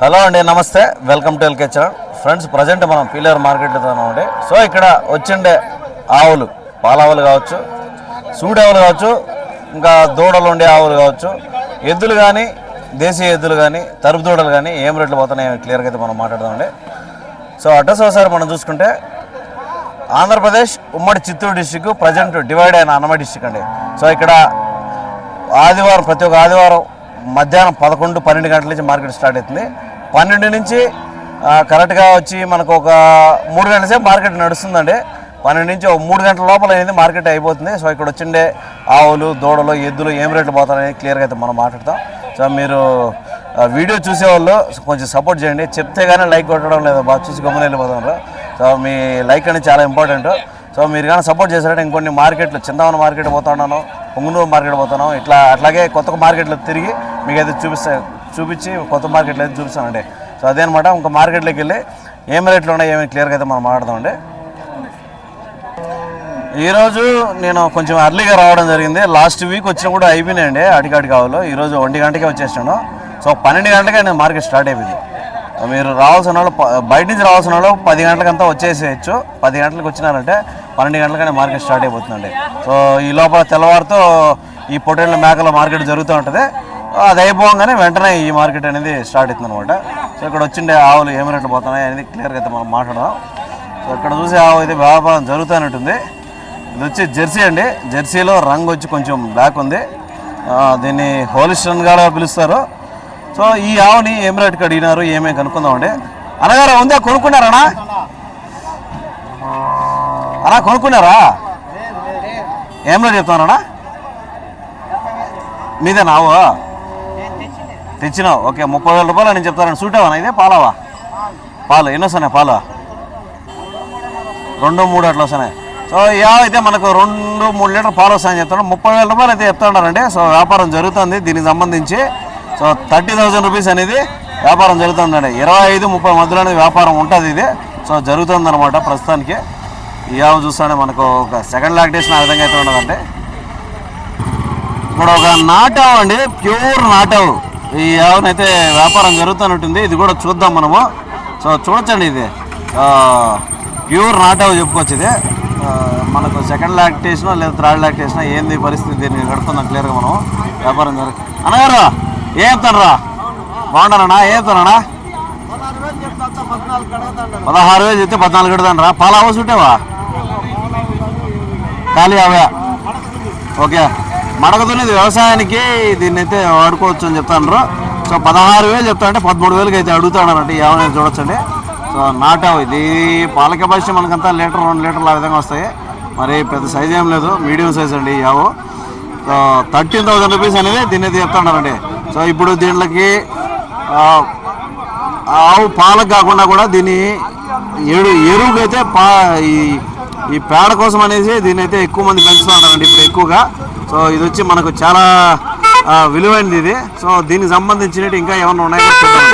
Hello అండి నమస్తే. Welcome to LK channel. Friends present మనం పీలేర్ మార్కెట్లో ఉన్నామండి సో ఇక్కడ వచ్చిండే ఆవులు పాలావులు కావచ్చు సూడావులు కావచ్చు ఇంకా దూడలు ఉండే ఆవులు కావచ్చు ఎద్దులు కానీ దేశీయ ఎద్దులు కానీ తరుపు దూడలు కానీ ఏం రేట్లు పోతున్నాయో క్లియర్గా అయితే మనం మాట్లాడదామండి సో అడ్రస్ ఒకసారి మనం చూసుకుంటే ఆంధ్రప్రదేశ్ ఉమ్మడి చిత్తూరు డిస్టిక్ ప్రజెంట్ డివైడ్ అయిన అన్నమ డిస్టిక్ అండి. సో ఇక్కడ ఆదివారం ప్రతి ఒక్క ఆదివారం మధ్యాహ్నం పదకొండు పన్నెండు గంటల నుంచి మార్కెట్ స్టార్ట్ అవుతుంది. పన్నెండు నుంచి కరెక్ట్గా వచ్చి మనకు ఒక మూడు గంటల సేపు మార్కెట్ నడుస్తుందండి. పన్నెండు నుంచి ఒక మూడు గంటల లోపల అనేది మార్కెట్ అయిపోతుంది. సో ఇక్కడ వచ్చిండే ఆవులు దూడలు ఎద్దులు ఏం రేట్లు పోతారనేది క్లియర్గా అయితే మనం మాట్లాడతాం. సో మీరు వీడియో చూసేవాళ్ళు కొంచెం సపోర్ట్ చేయండి. చెప్తే కానీ లైక్ కొట్టడం లేదు. బాగా చూసి గమని వెళ్ళిపోతున్నారు సో మీ లైక్ అనేది చాలా ఇంపార్టెంట్. సో మీరు కానీ సపోర్ట్ చేశారంటే ఇంకొన్ని మార్కెట్లు చింతవన మార్కెట్ పోతున్నాను పొంగునూరు మార్కెట్ పోతాను ఇట్లా అట్లాగే కొత్త మార్కెట్లు తిరిగి మీకు అయితే చూపిస్తా చూపించి కొత్త మార్కెట్లు అయితే చూపిస్తానండి. సో అదేనమాట ఇంకా మార్కెట్లోకి వెళ్ళి ఏం రేట్లు ఉన్నాయి ఏమి క్లియర్గా అయితే మనం మాట్లాడదామండి. ఈరోజు నేను కొంచెం అర్లీగా రావడం జరిగింది. లాస్ట్ వీక్ వచ్చిన కూడా అయిపోయినాయండి అడిగాడి కావాలి. ఈరోజు ఒంటి గంటకే వచ్చేసాను సో పన్నెండు గంటకే నేను మార్కెట్ స్టార్ట్ అయిపోయింది. మీరు రావాల్సిన వాళ్ళు బయట నుంచి రావాల్సిన వాళ్ళు పది గంటలకంతా వచ్చేసేయచ్చు. పది గంటలకు వచ్చినారంటే పన్నెండు గంటలకనే మార్కెట్ స్టార్ట్ అయిపోతుందండి. సో ఈ లోపల తెల్లవారితో ఈ పొటేళ్ళ మేకల మార్కెట్ జరుగుతూ ఉంటుంది. అది అయిపోగానే వెంటనే ఈ మార్కెట్ అనేది స్టార్ట్ అవుతుంది అనమాట సో ఇక్కడ వచ్చిండే ఆవులు ఏమి రేట్లు పోతున్నాయి అనేది క్లియర్గా అయితే మనం మాట్లాడదాం. సో ఇక్కడ చూసే ఆవు అయితే వ్యాపారం జరుగుతూనే ఇది వచ్చి జెర్సీ అండి. జెర్సీలో రంగు వచ్చి కొంచెం బ్లాక్ ఉంది. దీన్ని హోలిస్టన్గా పిలుస్తారు. సో ఈ ఆవుని ఏం రేటుకి అడిగినారు ఏమేమి కనుక్కుందామండి అనగారు ఉందా కొనుక్కున్నారా అన్నా? కొనుక్కున్నారా? ఏం రేటు చెప్తున్నారా మీదే నావు తెచ్చినావు. ఓకే ముప్పై వేల రూపాయలు నేను చెప్తాను. సూటావా ఇదే? పాలావా? పాలు. ఎన్ని వస్తున్నాయి పాలు? రెండు మూడు అట్లా వస్తున్నాయి. సో యా అయితే మనకు రెండు మూడు లీటర్ పాలు వస్తాయని చెప్తాడు ముప్పై వేల రూపాయలు అయితే చెప్తున్నారండి. సో వ్యాపారం జరుగుతుంది దీనికి సంబంధించి. సో థర్టీ థౌజండ్ రూపీస్ అనేది వ్యాపారం జరుగుతుందండి. ఇరవై ఐదు ముప్పై మధ్యలో అనేది వ్యాపారం ఉంటుంది ఇది. సో జరుగుతుందనమాట ప్రస్తుతానికి. ఈ ఆవు చూస్తానే మనకు ఒక సెకండ్ లాక్టేషన్ ఆ విధంగా అయితే ఉండదండి ఇప్పుడు ఒక నాటావు అండి ప్యూర్ నాటావు. ఈ ఆవునైతే వ్యాపారం జరుగుతున్నట్టుంది. ఇది కూడా చూద్దాం మనము. సో చూడొచ్చండి ఇది. ప్యూర్ నాటావు చెప్పుకోవచ్చు ఇది. మనకు సెకండ్ లాక్టేషన్ లేదా థర్డ్ లాక్టేషన్ ఏంది పరిస్థితి దీన్ని కడుతున్నాం క్లియర్గా మనం వ్యాపారం జరుగు అన్నగారు ఏం చెప్తాడరా బాగున్నానన్నా ఏం చెప్తానన్నా? పదహారు వేలు చెప్తే పద్నాలుగు కడతానరా? పాల హౌస్ ఉంటావా? ఖాళీ అవే ఓకే. మడకతున్నది వ్యవసాయానికి దీన్ని అయితే వాడుకోవచ్చు అని చెప్తాను సో పదహారు వేలు చెప్తా అంటే పదమూడు వేలకి అయితే అడుగుతాడనంటే ఏమైనా చూడొచ్చండి. సో నాటావు. ఇది పాల కెపాసిటీ మనకంతా లీటర్ రెండు లీటర్లు ఆ విధంగా వస్తాయి. మరి పెద్ద సైజ్ ఏం లేదు. మీడియం సైజ్ అండి యావో. సో థర్టీన్ థౌసండ్ రూపీస్ అనేది దీన్ని అయితే చెప్తాడారండి సో ఇప్పుడు దీంట్లోకి ఆవు పాలకు కాకుండా కూడా దీన్ని ఎరు ఎరువుకైతే పా ఈ ఈ పేడ కోసం అనేసి దీన్ని అయితే ఎక్కువ మంది పెంచుతూ ఉంటారండి ఇప్పుడు ఎక్కువగా. సో ఇది వచ్చి మనకు చాలా విలువైనది ఇది. సో దీనికి సంబంధించినట్టు ఇంకా ఏమైనా ఉన్నాయో చూద్దాం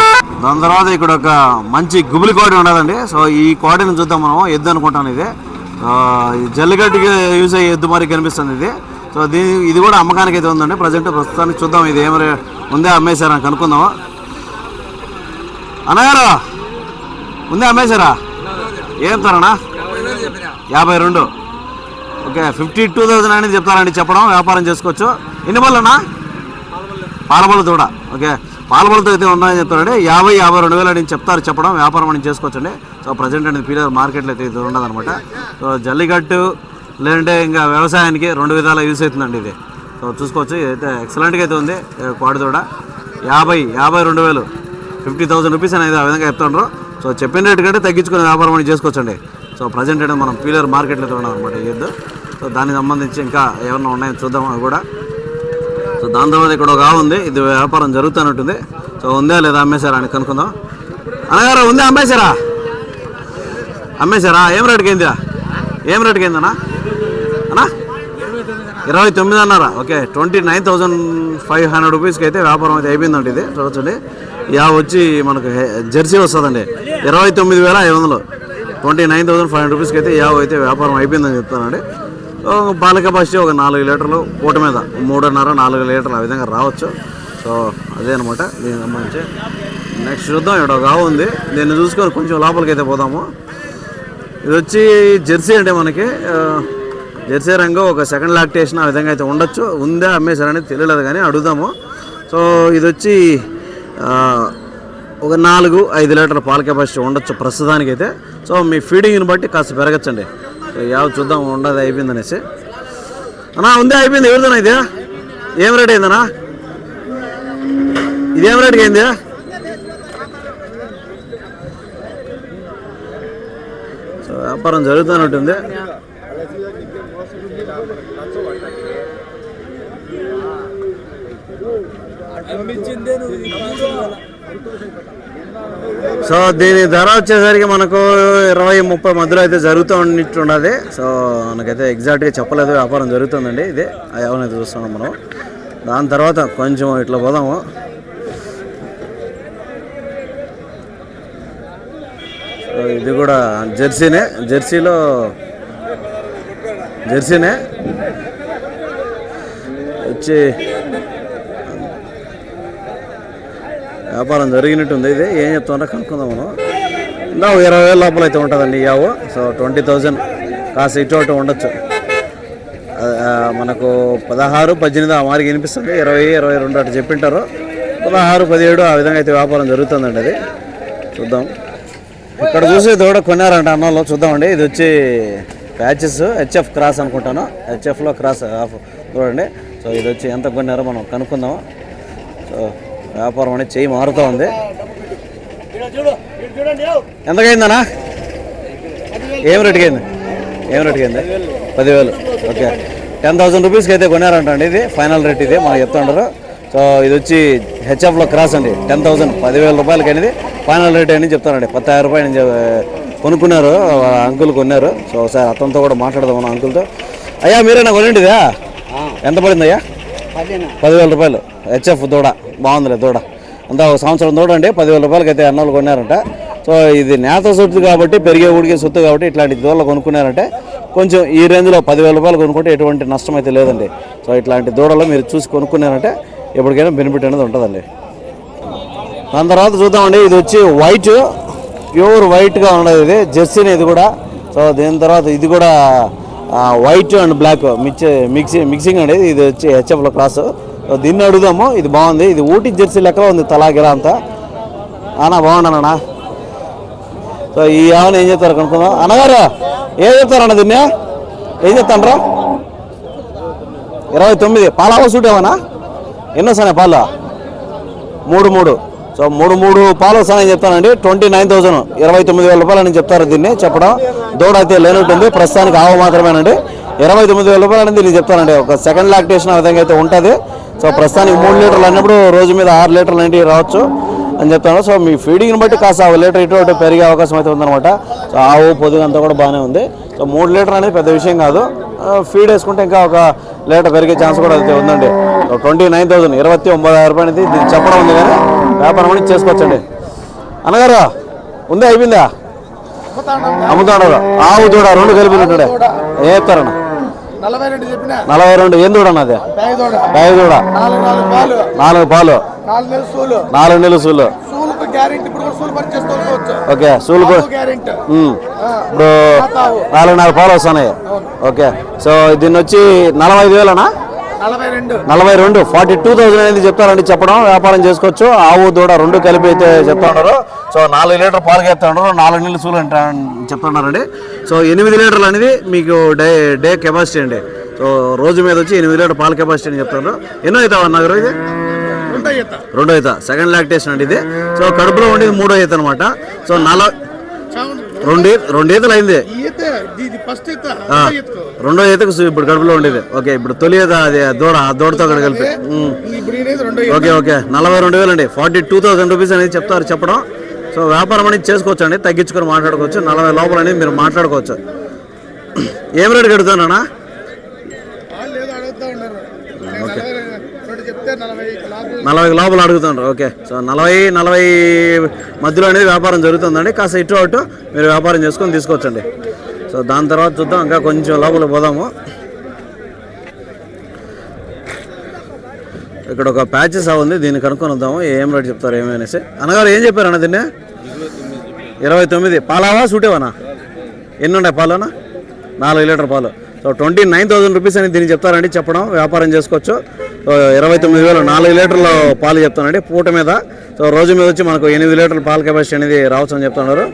దాని తర్వాత ఇక్కడ ఒక మంచి గుబులి కోడి ఉండదండి సో ఈ కోడిని చూద్దాం మనం ఎద్దు అనుకుంటాను ఇది. ఆ, జల్లిగడ్డకి యూజ్ అయ్యే ఎద్దు మరి కనిపిస్తుంది ఇది. సో దీని ఇది కూడా అమ్మకానికి అయితే ఉందండి. ప్రజెంట్ ప్రస్తుతానికి చూద్దాం ఇది ఏమైనా ముందే అమ్మేశారా? కనుక్కుందామా? అన్నగారు ముందే అమ్మేశారా? ఏం తరనా? యాభై రెండు. ఓకే ఫిఫ్టీ టూ థౌసండ్ అనేది చెప్తారండి చెప్పడం వ్యాపారం చేసుకోవచ్చు. ఎన్ని బళ్ళనా పాలబళ్ళు దూడ. ఓకే పాలబళ్ళతో అయితే ఉన్నాయని చెప్తారండి. యాభై యాభై రెండు వేలు అనేది చెప్తారు చెప్పడం వ్యాపారం అని చేసుకోవచ్చండి. సో ప్రజెంట్ అనేది పీరియడ్ మార్కెట్లో అయితే ఇది ఉండదన్నమాట. సో జల్లికట్టు లేదంటే ఇంకా వ్యవసాయానికి రెండు విధాల యూస్ అవుతుందండి ఇది. సో చూసుకోవచ్చు ఇదైతే ఎక్సలెంట్గా అయితే ఉంది ఏ, యాభై యాభై రెండు వేలు. ఫిఫ్టీ థౌసండ్ రూపీస్ అనేది ఆ విధంగా చెప్తుండ్రు. సో చెప్పిన రేటు కంటే తగ్గించుకునే వ్యాపారం అని చేసుకోవచ్చండి. సో ప్రజెంట్ అయితే మనం పీలర్ మార్కెట్లో ఉన్నాం అనమాట ఈ సో దానికి సంబంధించి ఇంకా ఏమన్నా ఉన్నాయని చూద్దాం అవి కూడా. సో దాని తర్వాత ఇక్కడ ఒక ఉంది ఇది వ్యాపారం జరుగుతున్నట్టుంది. సో ఉందా లేదా అమ్మేశారా అని కనుక్కుందాం. అనగారు ఉందా అమ్మేశారా? అమ్మేశారా? ఏం రేటుకి అయిందా ఏం రేటుకి అయిందన్నా? అన్నా ఇరవై తొమ్మిది అన్నారా? Okay twenty nine thousand five hundred రూపీస్కి అయితే వ్యాపారం అయితే అయిపోయిందండి ఇది. చూడొచ్చండి. యా వచ్చి మనకు జెర్సీ వస్తుందండి. ఇరవై తొమ్మిది వేల ఐదు వందలు. Twenty nine thousand five hundred రూపీస్కి అయితే యావ్ అయితే వ్యాపారం అయిపోయిందని చెప్తానండి పాల కెపాసిటీ ఒక నాలుగు లీటర్లు పూట మీద. మూడున్నర నాలుగు లీటర్లు ఆ విధంగా రావచ్చు. సో అదే అనమాట దీనికి సంబంధించి నెక్స్ట్ చూద్దాం. ఇక్కడ ఒక ఆవు ఉంది. దీన్ని చూసుకొని కొంచెం లోపలికి అయితే పోదాము. ఇది వచ్చి జెర్సీ అంటే మనకి జెర్సీ రంగు ఒక సెకండ్ లాక్టేషన్ ఆ విధంగా అయితే ఉండొచ్చు. ఉందా అమ్మేశారనేది తెలియలేదు కానీ అడుగుదాము. సో ఇది వచ్చి ఒక నాలుగు ఐదు లీటర్ల పాల కెపాసిటీ ఉండొచ్చు ప్రస్తుతానికి అయితే సో మీ ఫీడింగ్ని బట్టి కాస్త పెరగచ్చండి. సో యావ చూద్దాం ఉండదు అయిపోయింది అనేసి. అన్నా ఉందే అయిపోయింది. ఎవరిదన్నా ఇది? ఏం రేట్ అయిందనా ఇదేం రేట్కి అయింది? సో వ్యాపారం జరుగుతున్నట్టుంది. సో దీని ధర వచ్చేసరికి మనకు ఇరవై ముప్పై మధ్యలో అయితే జరుగుతూ ఉన్నట్టుండదు సో మనకైతే ఎగ్జాక్ట్గా చెప్పలేదు వ్యాపారం జరుగుతుందండి ఇది. ఎవరైతే చూస్తున్నాం మనం. దాని తర్వాత కొంచెం ఇట్లా పోదాము. సో ఇది కూడా జెర్సీనే జెర్సీలో జెర్సీనే. వచ్చి వ్యాపారం జరిగినట్టుంది ఇది. ఏం చెప్తామో కనుక్కుందాం మనం. ఇందా ఇరవై వేల లోపల అయితే ఉంటుందండి ఈ సో ట్వంటీ థౌజండ్ కాస్త ఇటు అటు ఉండొచ్చు. మనకు పదహారు పద్దెనిమిది ఆ మారికి వినిపిస్తుంది. ఇరవై ఇరవై రెండు అటు చెప్పింటారు. పదహారు పదిహేడు ఆ విధంగా అయితే వ్యాపారం జరుగుతుందండి అది. చూద్దాం. ఇక్కడ చూసి దూడ కొన్నారంట అన్నంలో. చూద్దామండి. ఇది వచ్చి ప్యాచెస్ హెచ్ఎఫ్ క్రాస్ అనుకుంటాను. హెచ్ఎఫ్లో క్రాస్ ఆఫ్ చూడండి. సో ఇది వచ్చి ఎంత కొన్నారో మనం కనుక్కుందాము సో వ్యాపారం అనేది చేయి మారుతూ ఉంది. ఎంతకైందనా ఏం రేటుకి అయింది? ఏం రేటుకి అయింది? పదివేలు. ఓకే. టెన్ థౌసండ్ రూపీస్కి అయితే కొన్నారంట అండి ఇది. ఫైనల్ రేట్ ఇది మనకు చెప్తుంటారు. సో ఇది వచ్చి హెచ్ఎఫ్లో క్రాస్ అండి. టెన్ థౌసండ్ పదివేల రూపాయలకి అనేది ఫైనల్ రేట్ అని చెప్తానండి. పத்தாయిరం రూపాయలు కొనుక్కున్నారు. అంకుల్ కొన్నారు. సో ఒకసారి అతనితో కూడా మాట్లాడదాం మనం అంకుల్తో అయ్యా మీరేనా కొనింటిదా? ఎంత పడింది అయ్యా పదివేల రూపాయలు. హెచ్ఎఫ్ దూడ. బాగుందిలే దూడ. అంతా ఒక సంవత్సరం దూడ అండి పదివేల రూపాయలకి అయితే అన్నోళ్ళు కొన్నారంట. సో ఇది నేత సొత్తు కాబట్టి పెరిగే ఉడికే సొత్తు కాబట్టి ఇట్లాంటి దూడలు కొనుక్కున్నారంటే కొంచెం ఈ రేంజ్లో పదివేల రూపాయలు కొనుక్కుంటే ఎటువంటి నష్టం అయితే లేదండి. సో ఇట్లాంటి దూడలు మీరు చూసి కొనుక్కున్నారంటే ఎప్పటికైనా బెనిఫిట్ అనేది ఉంటుందండి. దాని తర్వాత చూద్దామండి ఇది వచ్చి వైట్ ప్యూర్ వైట్గా ఉన్నది ఇది. జెర్సీని ఇది కూడా. సో దీని తర్వాత ఇది కూడా వైట్ అండ్ బ్లాక్ మిక్స్ మిక్సీ మిక్సింగ్ అండి ఇది వచ్చి హెచ్ఎఫ్లో క్లాసు దీన్ని అడుగుదాము. ఇది బాగుంది. ఇది ఊటీ జెర్సీ లెక్కలో ఉంది తలాగిరా అంతా. అన్నా బాగున్నానన్నా సో ఈ ఆవును ఏం చెప్తారు కనుక్కుందాం అన్నగారు ఏం చెప్తారన్న దీన్ని? ఏం చెప్తానరా ఇరవై తొమ్మిది. పాల సూట్ ఏమన్నా? ఎన్నో సనే పాలు? మూడు మూడు. సో మూడు మూడు పాలు వస్తానని చెప్తానండి. ట్వంటీ నైన్ థౌసండ్ ఇరవై తొమ్మిది వేల రూపాయలని చెప్తారు దీన్ని చెప్పడం. దూడ అయితే లేనట్టుంది ప్రస్తుతానికి ఆవు మాత్రమేనండి. ఇరవై తొమ్మిది వేల రూపాయలు అనేది చెప్తానండి. ఒక సెకండ్ లాక్టేషన్ ఆ విధంగా అయితే ఉంటుంది. సో ప్రస్తుతానికి మూడు లీటర్లు అన్నప్పుడు రోజు మీద ఆరు లీటర్లు అనేవి రావచ్చు అని చెప్తాను. సో మీ ఫీడింగ్ని బట్టి కాస్త ఒక లీటర్ ఇటు అటు పెరిగే అవకాశం అయితే ఉందన్నమాట. సో ఆవు పొదుగు అంతా కూడా బాగానే ఉంది. సో మూడు లీటర్ అనేది పెద్ద విషయం కాదు. ఫీడ్ వేసుకుంటే ఇంకా ఒక లీటర్ పెరిగే ఛాన్స్ కూడా అయితే ఉందండి. ట్వంటీ నైన్ థౌసండ్ ఇరవై ఒంబై రూపాయలు అనేది దీన్ని చెప్పడం ఉంది కానీ వ్యాపారం అనేది చేసుకోవచ్చండి. అన్నగారు ఉందా అయిపోయిందా? అమ్ముతాడు ఆవు దూడ రెండు కలిపినట్టుడే ఏ చెప్తారన్న నలభై రెండు ఏం దూడ అన్నది బ్యాగ్ దూడ. నాలుగు పాలు. నాలుగు నెలలు సూలు. ఓకే సూలు. ఇప్పుడు నాలుగు నాలుగు పాలు వస్తున్నాయి. ఓకే సో దీన్ని వచ్చి నలభై ఐదు వేలనా? నలభై రెండు. ఫార్టీ టూ థౌసండ్ అనేది చెప్తారండి చెప్పడం. వ్యాపారం చేసుకోవచ్చు. ఆవు దూడ రెండు కలిపి అయితే చెప్తా ఉన్నారు. సో నాలుగు లీటర్ పాలు చెప్తా ఉన్నారు. నాలుగు నీళ్ళు సూలు అంట చెప్తున్నారండి. సో ఎనిమిది లీటర్లు అనేది మీకు డే డే కెపాసిటీ అండి. సో రోజు మీద వచ్చి ఎనిమిది లీటర్ పాల కెపాసిటీ అని చెప్తున్నారు. ఎన్నో అవుతావు అన్నారు ఇది రెండో ఈత. సెకండ్ లాక్టేషన్ అండి ఇది. సో కడుపులో ఉండేది మూడో ఈత అనమాట సో నలభై. రెండు ఈ- రెండు ఈతలు అయింది. రెండో ఈతకు. ఇప్పుడు కడుపులో ఉండేది. ఓకే ఇప్పుడు తొలి ఈత అది దూడ ఆ దూడతో అక్కడ కలిపి ఓకే ఓకే. నలభై రెండు వేలు అండి ఫార్టీ టూ థౌసండ్ రూపీస్ అనేది చెప్తారు చెప్పడం. సో వ్యాపారం అనేది చేసుకోవచ్చు అండి తగ్గించుకొని మాట్లాడుకోవచ్చు. నలభై లోపల అనేది మీరు మాట్లాడుకోవచ్చు. ఏం రేటు కడుగుతానా వాళ్ళు నలభై లోపల అడుగుతుండ్రు ఓకే. సో నలభై నలభై మధ్యలో అనేది వ్యాపారం జరుగుతుందండి. కాస్త ఇటు అటు మీరు వ్యాపారం చేసుకొని తీసుకోవచ్చండి సో దాని తర్వాత చూద్దాం ఇంకా కొంచెం లోపల పోదాము. ఇక్కడ ఒక ప్యాచెస్ ఉంది దీన్ని కనుక్కొని వద్దాము ఏం రేట్ చెప్తారు ఏమనేసి అనేసి. అన్నగారు ఏం చెప్పారు అన్న దీన్ని? ఇరవై తొమ్మిది. పాలావా సూటేవానా? ఎన్ని ఉన్నాయి పాలనా నాలుగు లీటర్ పాలు. So twenty nine thousand rupees అని దీన్ని చెప్తారండి చెప్పడం వ్యాపారం చేసుకోవచ్చు. ఇరవై తొమ్మిది వేలు నాలుగు లీటర్ల పాలు చెప్తానండి పూట మీద సో రోజు మీద వచ్చి మనకు ఎనిమిది లీటర్ల పాల కెపాసిటీ అనేది రావచ్చు అని చెప్తున్నారు.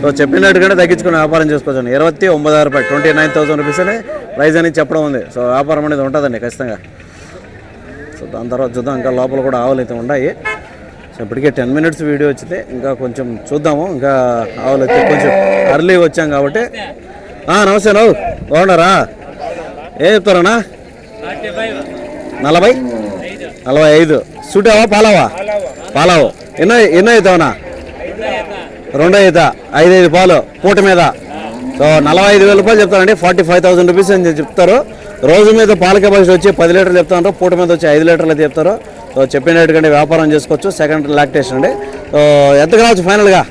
సో చెప్పినట్టుగానే తగ్గించుకుని వ్యాపారం చేసుకోవచ్చు ఇరవై ఒంబై రూపాయలు ట్వంటీ నైన్ థౌసండ్ రూపీస్ అని ప్రైజ్ అనేది చెప్పడం ఉంది. సో వ్యాపారం అనేది ఉంటుందండి ఖచ్చితంగా. సో దాని తర్వాత చూద్దాం ఇంకా లోపల కూడా ఆవులు అయితే ఉన్నాయి. సో ఇప్పటికే టెన్ మినిట్స్ వీడియో వచ్చింది. ఇంకా కొంచెం చూద్దాము ఇంకా ఆవులు అయితే కొంచెం అర్లీ వచ్చాం కాబట్టి. నమస్తే నవ్వు బాగున్నారా? ఏం చెప్తారన్నా? నలభై? నలభై ఐదు. సూటావా పాలావా? పాలావు. ఎన్నో ఎన్నో అవుతావనా రెండో అవుతా ఐదు ఐదు పాలు. పూట మీద. సో నలభై ఐదు వేల రూపాయలు చెప్తానండి ఫార్టీ ఫైవ్ థౌసండ్ రూపీస్ అని చెప్తారు. రోజు మీద పాల కెపాసిటీ వచ్చి పది లీటర్లు చెప్తారు. పూట మీద వచ్చి ఐదు లీటర్లు అయితే చెప్తారు. సో చెప్పినట్టుగా వ్యాపారం చేసుకోవచ్చు. సెకండ్ లాక్టేషన్ అండి. సో ఎంత కావచ్చు ఫైనల్గా?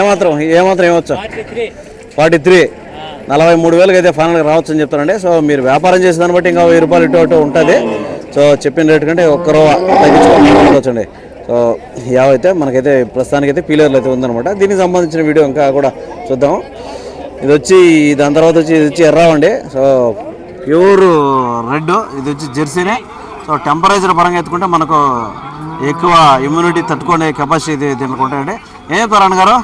ఏమాత్రం? ఏమాత్రం ఏమవచ్చు ఫార్టీ త్రీ. నలభై మూడు వేలకి అయితే ఫైనల్గా రావచ్చు అని చెప్తారండి సో మీరు వ్యాపారం చేసిన దాన్ని బట్టి ఇంకా వెయ్యి రూపాయలు ఇటు అటు ఉంటుంది. సో చెప్పిన రేటు కంటే ఒక్క రూప తగ్గించుకోవచ్చండి సో యావైతే మనకైతే ప్రస్తుతానికి అయితే పీలర్లు అయితే ఉందనమాట దీనికి సంబంధించిన వీడియో ఇంకా కూడా చూద్దాం. ఇది వచ్చి దాని తర్వాత వచ్చి ఇది వచ్చి ఎర్రావండి సో ప్యూర్ రెడ్ ఇది వచ్చి జెర్సీనే. సో టెంపరేచర్ పరంగా ఎత్తుకుంటే మనకు ఎక్కువ ఇమ్యూనిటీ తట్టుకునే కెపాసిటీ దీనికి ఉంటాయండి. ఏం చెప్తారు అన్నగారు?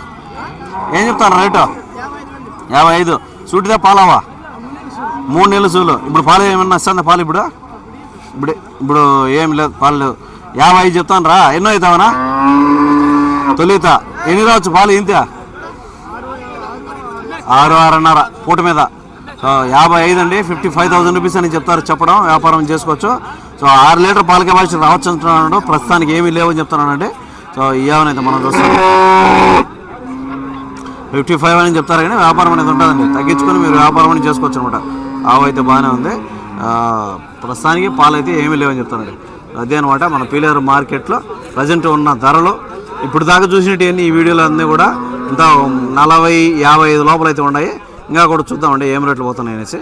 ఏం చెప్తాను రేటు? యాభై ఐదు. సూటిదా పాలవా మూడు నెలలు సూలు. ఇప్పుడు పాలు ఏమన్నా వస్తుందా పాలు ఇప్పుడు? ఇప్పుడు ఇప్పుడు ఏం లేదు పాలు లేవు. యాభై ఐదు చెప్తాను రా. ఎన్నో అవుతావనా? తొలిత ఎన్ని రావచ్చు పాలు ఇంత? ఆరు ఆరున్నర. పూట మీద. యాభై ఐదు అండి. ఫిఫ్టీ ఫైవ్ థౌసండ్ రూపీస్ అని చెప్తారు చెప్పడం వ్యాపారం చేసుకోవచ్చు. సో ఆరు లీటర్ పాల కెపాసిటీ రావచ్చు అంటున్నాడు. ప్రస్తుతానికి ఏమీ లేవని చెప్తున్నానండి సో ఈ మనం చూస్తాం. ఫిఫ్టీ ఫైవ్ అని చెప్తారు కానీ వ్యాపారం అనేది ఉంటుందండి తగ్గించుకొని మీరు వ్యాపారం అనేది చేసుకోవచ్చు అనమాట ఆవు అయితే బాగానే ఉంది. ప్రస్తుతానికి పాలు అయితే ఏమీ లేవని చెప్తానండి అదే అనమాట మన పీలేరు మార్కెట్లో ప్రజెంట్ ఉన్న ధరలు. ఇప్పుడు దాకా చూసినటువంటి ఈ వీడియోలు అన్నీ కూడా ఇంత నలభై యాభై ఐదు లోపల అయితే ఉన్నాయి. ఇంకా కూడా చూద్దామండి ఏం రేట్లు పోతున్నాయి అనేసి.